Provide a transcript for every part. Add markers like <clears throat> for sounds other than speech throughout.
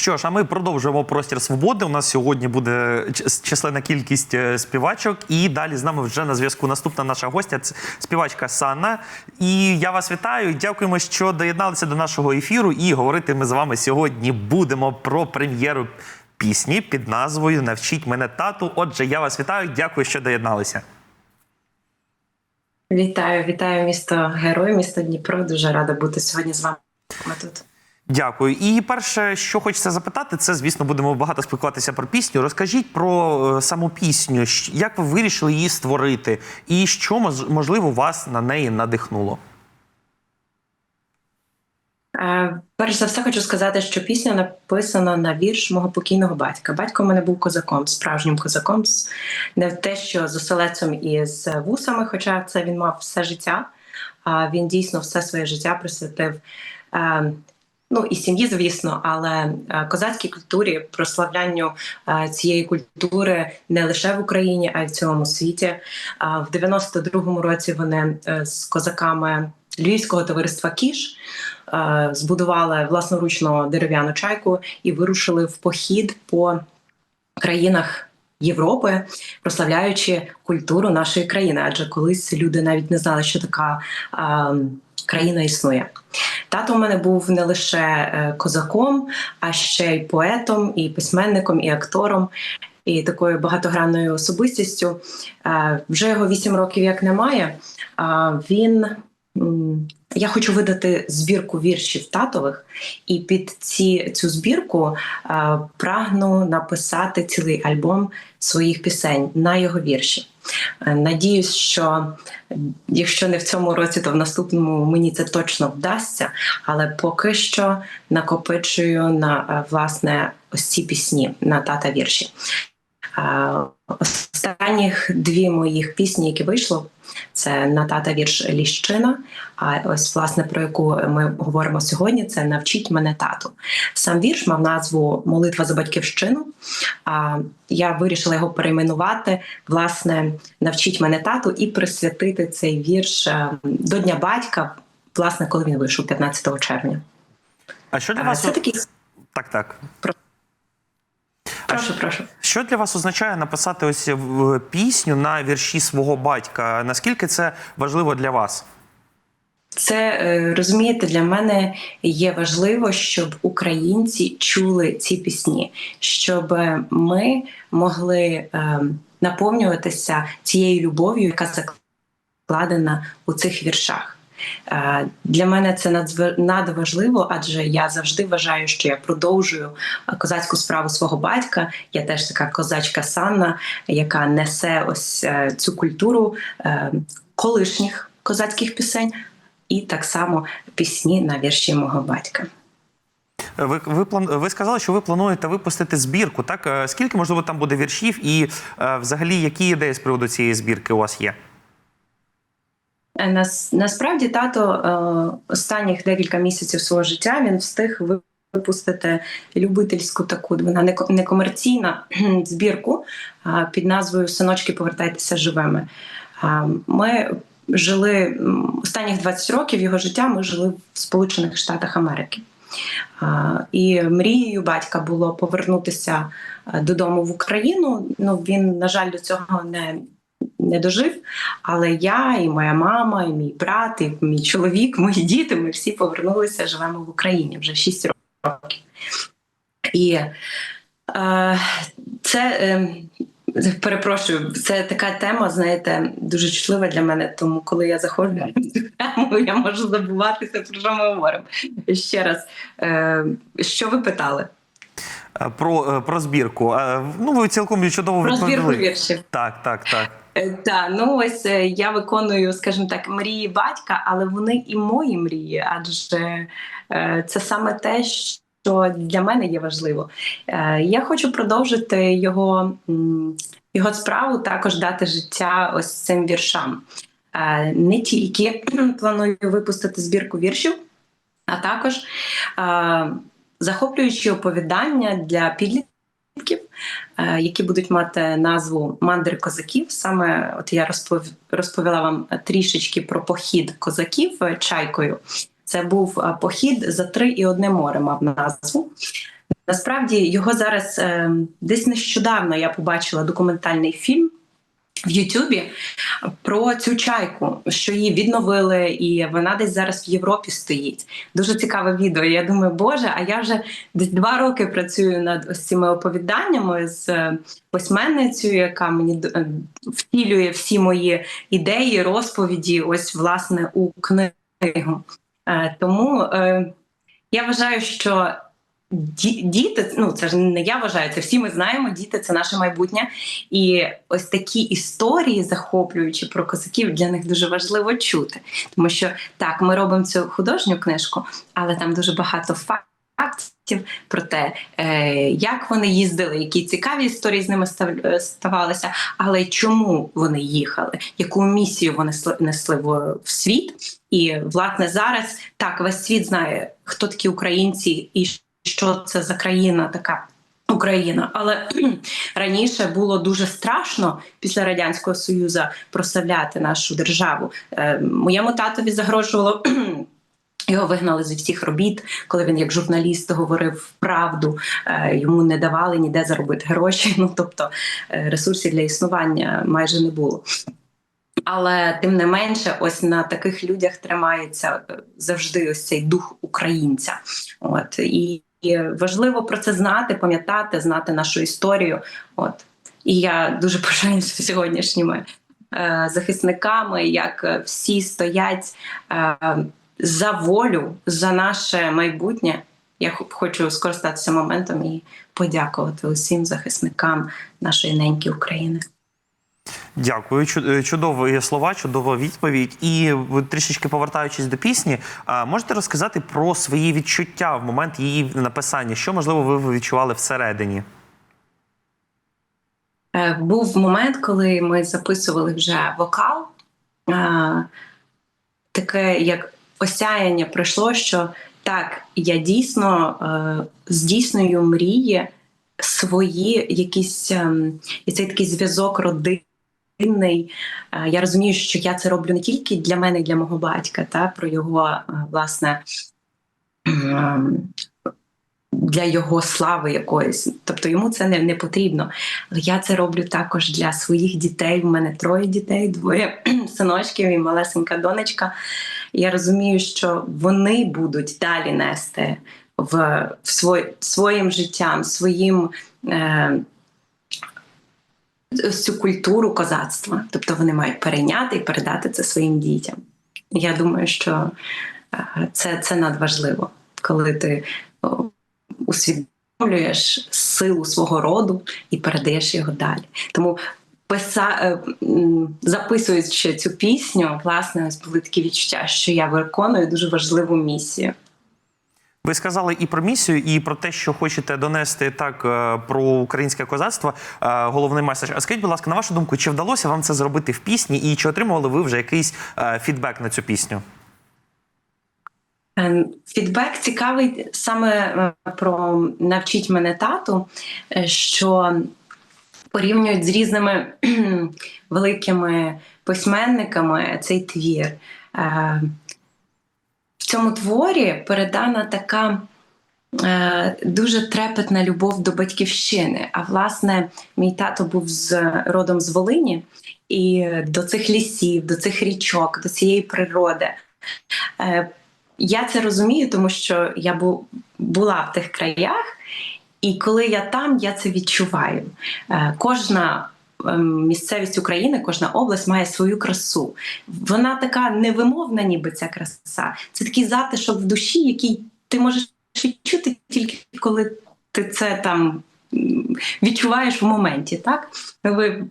Що ж, а ми продовжуємо простір свободи. У нас сьогодні буде численна кількість е, співачок, і далі з нами вже на зв'язку наступна наша гостя співачка Санна. І я вас вітаю. Дякуємо, що доєдналися до нашого ефіру. І говорити ми з вами сьогодні будемо про прем'єру пісні під назвою Навчіть мене тату. Отже, я вас вітаю. Дякую, що доєдналися. Вітаю, вітаю місто Герой, місто Дніпро. Дуже рада бути сьогодні з вами тут. Дякую. І перше, що хочеться запитати, це звісно будемо багато спілкуватися про пісню. Розкажіть про е, саму пісню, як ви вирішили її створити, і що можливо вас на неї надихнуло. Е, Перш за все, хочу сказати, що пісня написана на вірш мого покійного батька. Батько в мене був козаком, справжнім козаком, не те, що з оселецем і з вусами, хоча це він мав все життя. Він дійсно все своє життя присвятив. Е, Ну і сім'ї, звісно, але е, козацькій культурі, прославлянню е, цієї культури не лише в Україні, а й в цілому світі. В 92-му році вони е, з козаками Львівського товариства Кіш е, збудували власноручно дерев'яну чайку і вирушили в похід по країнах. Європи, прославляючи культуру нашої країни, адже колись люди навіть не знали, що така а, країна існує. Тато у мене був не лише е, козаком, а ще й поетом, і письменником, і актором, і такою багатогранною особистістю. Е, Вже його вісім років як немає. Він я хочу видати збірку віршів татових, і під ці цю збірку е, прагну написати цілий альбом своїх пісень на його вірші. Е, Надіюсь, що е, якщо не в цьому році, то в наступному мені це точно вдасться. Але поки що накопичую на е, власне ось ці пісні на тата вірші. Останніх дві моїх пісні, які вийшло, це на тата вірш Ліщина. А ось власне про яку ми говоримо сьогодні, це навчіть мене тату. Сам вірш мав назву Молитва за батьківщину. А я вирішила його перейменувати. Власне, навчіть мене тату і присвятити цей вірш е, до Дня батька, власне, коли він вийшов 15 червня. А що для вас Це такий так, так. Прошу, прошу. Що для вас означає написати ось в- пісню на вірші свого батька? Наскільки це важливо для вас? Це е, розумієте, для мене є важливо, щоб українці чули ці пісні, щоб ми могли е, наповнюватися цією любов'ю, яка закладена у цих віршах. Е, Для мене це надважливо, адже я завжди вважаю, що я продовжую е, козацьку справу свого батька. Я теж така козачка Санна, яка несе ось е, цю культуру колишніх козацьких пісень, і так само пісні на вірші мого батька. Ви, ви, план, ви сказали, що ви плануєте випустити збірку. Так скільки можливо там буде віршів, і взагалі які ідеї з приводу цієї збірки у вас є? Е, Нас, насправді тато е, останніх декілька місяців свого життя він встиг випустити любительську таку вона не, ко- не <clears throat> збірку під назвою Синочки, повертайтеся живими. Ми жили останніх 20 років його життя. Ми жили в Сполучених Штатах Америки. І мрією батька було повернутися е, додому в Україну. Ну він, на жаль, до цього не, не дожив. Але я, і моя мама, і мій брат, і мій чоловік, мої діти, ми всі повернулися, живемо в Україні вже 6 років. І е, це. Е, Перепрошую, це така тема, знаєте, дуже чутлива для мене. Тому коли я заходжу на цю тему, <laughs> я можу забуватися про що ми говоримо. Ще раз, е, що ви питали? Е, Про, е, про збірку. Е, Ну, ви цілком чудово Про збірку віршів. Так, так, так. Та ну ось я виконую, скажімо так, мрії батька, але вони і мої мрії, адже це саме те, що для мене є важливо. Я хочу продовжити його, його справу, також дати життя ось цим віршам. Не тільки <clears throat> планую випустити збірку віршів, а також захоплюючі оповідання для підлітків, е, які будуть мати назву Мандри козаків. Саме от я розповіла вам трішечки про похід козаків е, чайкою. Це був е, похід за три і одне море, мав назву. насправді його зараз е, десь нещодавно я побачила документальний фільм. В Ютубі про цю чайку, що її відновили, і вона десь зараз в Європі стоїть. Дуже цікаве відео. Я думаю, боже, а я вже десь два роки працюю над ось цими оповіданнями з е, письменницею, яка мені е, втілює всі мої ідеї, розповіді, ось власне у книгу. Е, Тому я вважаю, що діти, ну це ж не я вважаю, це всі ми знаємо. Діти це наше майбутнє. І ось такі історії, захоплюючі про козаків, для них дуже важливо чути. Тому що так, ми робимо цю художню книжку, але там дуже багато фактів. Про те, е, як вони їздили, які цікаві історії з ними е, ставалися, але чому вони їхали, яку місію вони сли- несли в світ. І власне зараз так весь світ знає, хто такі українці і що це за країна така Україна. Але <clears throat> раніше було дуже страшно після радянського союзу прославляти нашу державу. Е, моєму татові загрожувало. <clears throat> Його вигнали зі всіх робіт, коли він як журналіст говорив правду, е, йому не давали ніде заробити гроші. <laughs> Ну тобто е, ресурсів для існування майже не було. Але тим не менше, ось на таких людях тримається е, завжди ось цей дух українця. От і, і важливо про це знати, пам'ятати, знати нашу історію. От і я дуже <laughs> пишаюся сьогоднішніми е, захисниками, як всі стоять е, за волю, за наше майбутнє. Я хочу скористатися моментом і подякувати усім захисникам нашої неньки України. Дякую, е, чудові слова, чудова відповідь. І трішечки повертаючись до пісні, можете розказати про свої відчуття в момент її написання? Що можливо ви відчували всередині? Е, Був момент, коли ми записували вже вокал. Таке як осяяння прийшло, що так, я дійсно е, здійснюю мрії свої, якісь ем, і цей такий зв'язок родинний. Е, Я розумію, що я це роблю не тільки для мене, і для мого батька, та про його е, власне. ем, Для його слави якоїсь, тобто йому це не, не потрібно. Але я це роблю також для своїх дітей. У мене троє дітей, двоє <clears throat> синочків і малесенька донечка. Я розумію, що вони будуть далі нести в, в свой, своїм життям, своїм е, цю культуру козацтва. Тобто вони мають перейняти і передати це своїм дітям. Я думаю, що е, це, це надважливо, коли ти усвідомлюєш силу свого роду і передаєш його далі. Тому писа, е, записуючи цю пісню, власне, ось були такі відчуття, що я виконую дуже важливу місію. Ви сказали і про місію, і про те, що хочете донести так е, про українське козацтво. е, Головний меседж. А скажіть, будь ласка, на вашу думку, чи вдалося вам це зробити в пісні, і чи отримували ви вже якийсь е, фідбек на цю пісню? Е, Фідбек цікавий саме про навчіть мене тату, що порівнюють з різними великими письменниками цей твір. Цьому творі передана така е, дуже трепетна любов до батьківщини. А власне, мій тато був з родом з Волині, і до цих лісів, до цих річок, до цієї природи. Е, я це розумію, тому що я бу- була в тих краях, і коли я там, я це відчуваю. Е, Кожна місцевість України, кожна область має свою красу. Вона така невимовна, ніби ця краса. Це такий затишок в душі, який ти можеш відчути тільки коли ти це там. Відчуваєш в моменті, так ви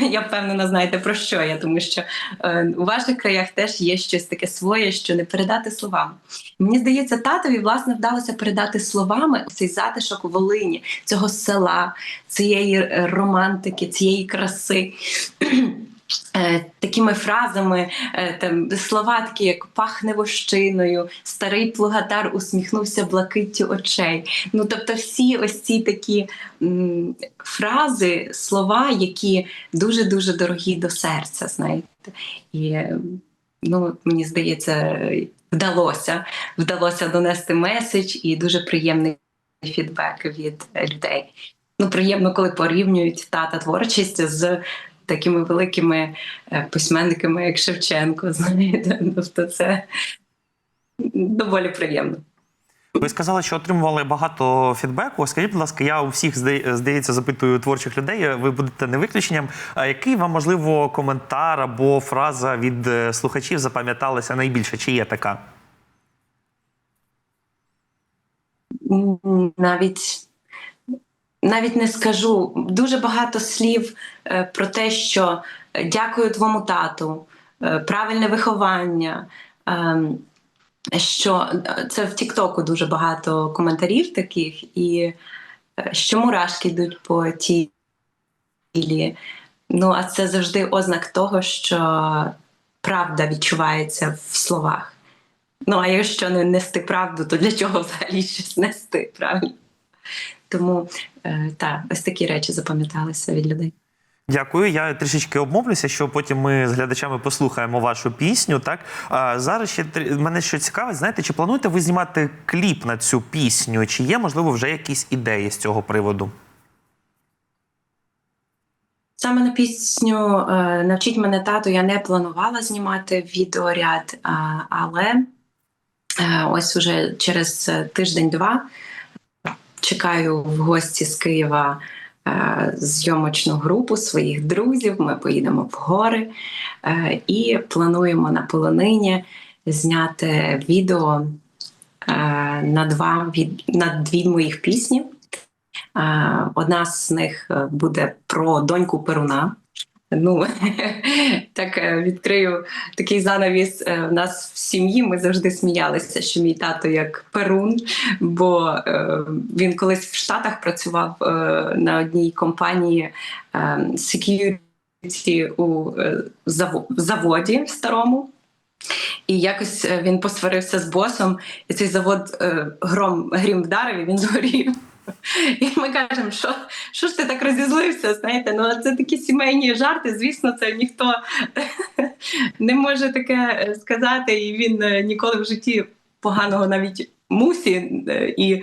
<laughs> я впевнена знаєте про що я, тому що е, у ваших краях теж є щось таке своє, що не передати словами. Мені здається, татові власне вдалося передати словами цей затишок Волині, цього села, цієї е, романтики, цієї краси. <clears throat> Е, Такими фразами, е, там слова такі, як пахне вощиною, старий плугатар усміхнувся блакиттю очей. Ну тобто, всі ось ці такі м, фрази, слова, які дуже дуже дорогі до серця, знаєте. І ну, мені здається, вдалося вдалося донести меседж, і дуже приємний фідбек від людей. Ну, приємно, коли порівнюють тата творчість з такими великими е, письменниками, як Шевченко. <laughs> Знаєте, тобто це доволі приємно. Ви сказали, що отримували багато фідбеку. Скажіть, будь ласка, я у всіх здається запитую творчих людей. Ви будете не виключенням. А який вам можливо коментар або фраза від е, слухачів запам'яталася найбільше? Чи є така? Навіть навіть не скажу дуже багато слів е, про те, що е, дякую твоєму тату, е, правильне виховання. ем, Що це в Тіктоку дуже багато коментарів таких, і що мурашки йдуть по тілі. Ну, а це завжди ознак того, що правда відчувається в словах. Ну, а якщо не нести правду, то для чого взагалі щось нести, правильно? Тому е, так, ось такі речі запам'яталися від людей. Дякую. Я трішечки обмовлюся, що потім ми з глядачами послухаємо вашу пісню. Так а зараз ще мене що цікавить, знаєте, чи плануєте ви знімати кліп на цю пісню? Чи є можливо вже якісь ідеї з цього приводу? Саме на пісню е, Навчіть мене тату я не планувала знімати відеоряд, але е, ось уже через тиждень-два чекаю в гості з Києва е, зйомочну групу своїх друзів. Ми поїдемо в гори е, і плануємо на полонині зняти відео е, на два на дві моїх пісні. Одна з них буде про доньку Перуна. Ну <laughs> так е, відкрию такий занавіс. Е, В нас в сім'ї ми завжди сміялися, що мій тато як Перун, бо е, він колись в Штатах працював е, на одній компанії е, security у е, заводі старому. І якось е, він посварився з босом, і цей завод е, гром грім вдарив, і він згорів. І ми кажемо, що, що ж ти так розізлився? Знаєте, ну це такі сімейні жарти. Звісно, це ніхто не може таке е, сказати, і він е, ніколи в житті поганого навіть мусі е, і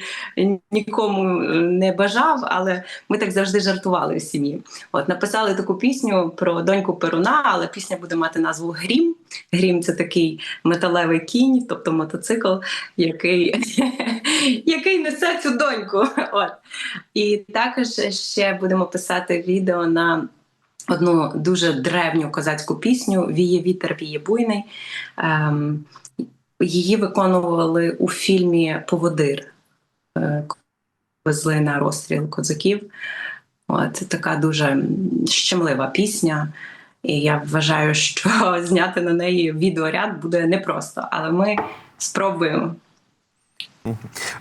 нікому не бажав, але ми так завжди жартували в сім'ї. От написали таку пісню про доньку Перуна, але пісня буде мати назву Грім. Грім це такий металевий кінь, тобто мотоцикл, який, <laughs> який несе цю доньку. <laughs> От. І також ще будемо писати відео на одну дуже древню козацьку пісню Віє вітер, віє буйний. Ем, її виконували у фільмі Поводир. Е, Везли на розстріл козаків. От, така дуже щемлива пісня. І я вважаю, що <laughs> зняти на неї відеоряд буде непросто, але ми спробуємо.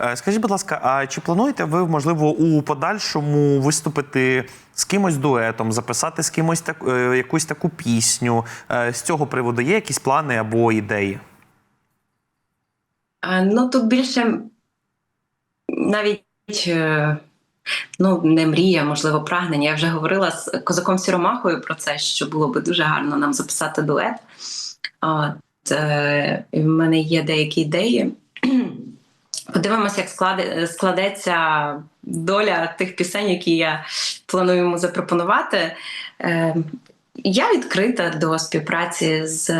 Е, Скажіть, будь ласка, а чи плануєте ви, можливо, у подальшому виступити з кимось дуетом, записати з кимось так, е, якусь таку пісню? Е, З цього приводу є якісь плани або ідеї? Ну тут більше навіть ну, не мрія, можливо, прагнення. Я вже говорила з козаком Сіромахою про це, що було би дуже гарно нам записати дует. От, е, в мене є деякі ідеї. <clears throat> Подивимося, як складе, складеться доля тих пісень, які я планую йому запропонувати. Е, я відкрита до співпраці з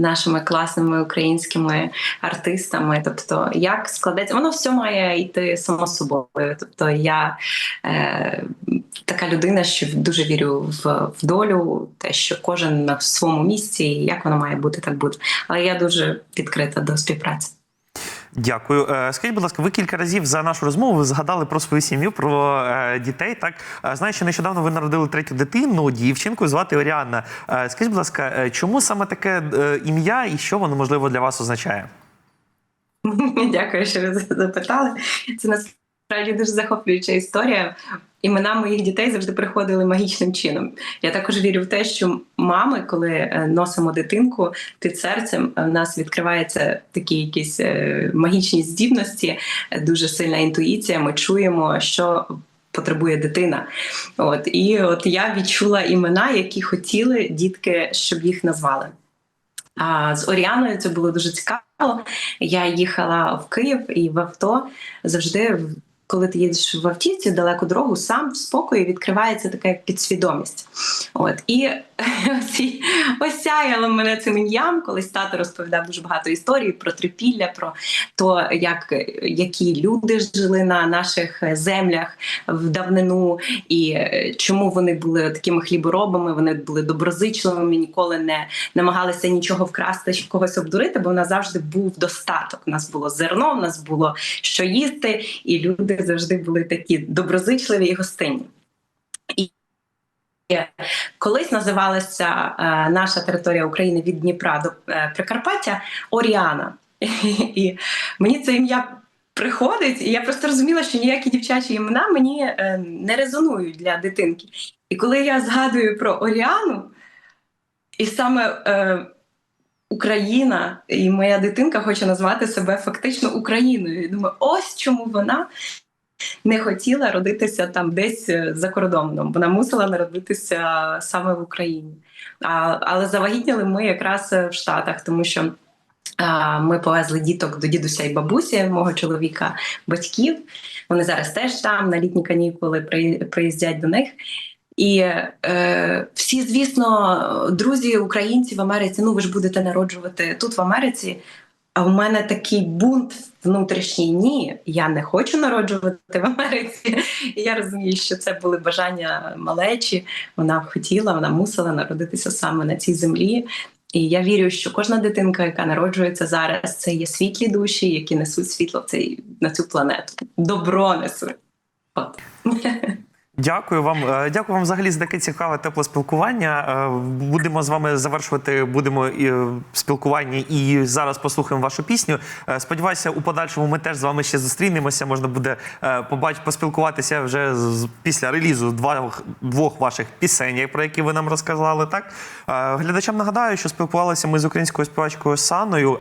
нашими класними українськими артистами. Тобто, як складеться, воно все має йти само собою. Тобто, я е, така людина, що дуже вірю в, в долю, те, що кожен на своєму місці, як воно має бути, так буде. Але я дуже відкрита до співпраці. Дякую. Е, Скажіть, будь ласка, ви кілька разів за нашу розмову ви згадали про свою сім'ю, про е, дітей. Так Е, знаю, що нещодавно ви народили третю дитину, дівчинку звати Оріанна. Скажіть, будь ласка, чому саме таке ім'я і що воно можливо для вас означає? <laughs> Дякую, що ви запитали. Це насправді дуже захоплююча історія. Імена моїх дітей завжди приходили магічним чином. Я також вірю в те, що мами, коли е, носимо дитинку під серцем, е, в нас відкриваються такі якісь е, магічні здібності, дуже сильна інтуїція. Ми чуємо, що потребує дитина. От і от я відчула імена, які хотіли дітки, щоб їх назвали. А з Оріаною це було дуже цікаво. Я їхала в Київ і в авто завжди коли ти їдеш в автівці далеку дорогу, сам в спокої відкривається така як підсвідомість. От і <laughs> ось, осяяло мене цим ім'ям, колись тато розповідав дуже багато історій про трипілля, про то, як які люди жили на наших землях в давнину, і е, чому вони були такими хліборобами, вони були доброзичливими, ніколи не намагалися нічого вкрасти, чи когось обдурити, бо в нас завжди був достаток. У нас було зерно, в нас було що їсти, і люди завжди були такі доброзичливі і гостинні. І Колись називалася е, наша територія України від Дніпра до е, Прикарпаття Оріана. <laughs> І мені це ім'я приходить, і я просто розуміла, що ніякі дівчачі імена мені е, не резонують для дитинки. І коли я згадую про Оріану, і саме Україна, і моя дитинка хоче назвати себе фактично Україною. Думаю, ось чому вона не хотіла родитися там десь е, за кордоном. Вона мусила народитися саме в Україні. А, але завагітніли ми якраз е, в Штатах, тому що. Ми повезли діток до дідуся і бабусі мого чоловіка, батьків. Вони зараз теж там на літні канікули при- приїздять до них. І е, всі, звісно, друзі, українці в Америці, ну ви ж будете народжувати тут в Америці. А в мене такий бунт внутрішній ні, я не хочу народжувати в Америці. І я розумію, що це були бажання малечі. Вона хотіла, вона мусила народитися саме на цій землі. І я вірю, що кожна дитинка, яка народжується зараз, це є світлі душі, які несуть світло в цей на цю планету. Добро несуть. От. <laughs> Дякую вам. Е, Дякую вам взагалі за таке цікаве тепле спілкування. Е, Будемо з вами завершувати будемо е, спілкування і зараз послухаємо вашу пісню. Сподіваюся, у подальшому ми теж з вами ще зустрінемося. Можна буде побачити, поспілкуватися вже після релізу двох, двох ваших пісень, про які ви нам розказали. Так глядачам нагадаю, що спілкувалися ми з українською співачкою Саною.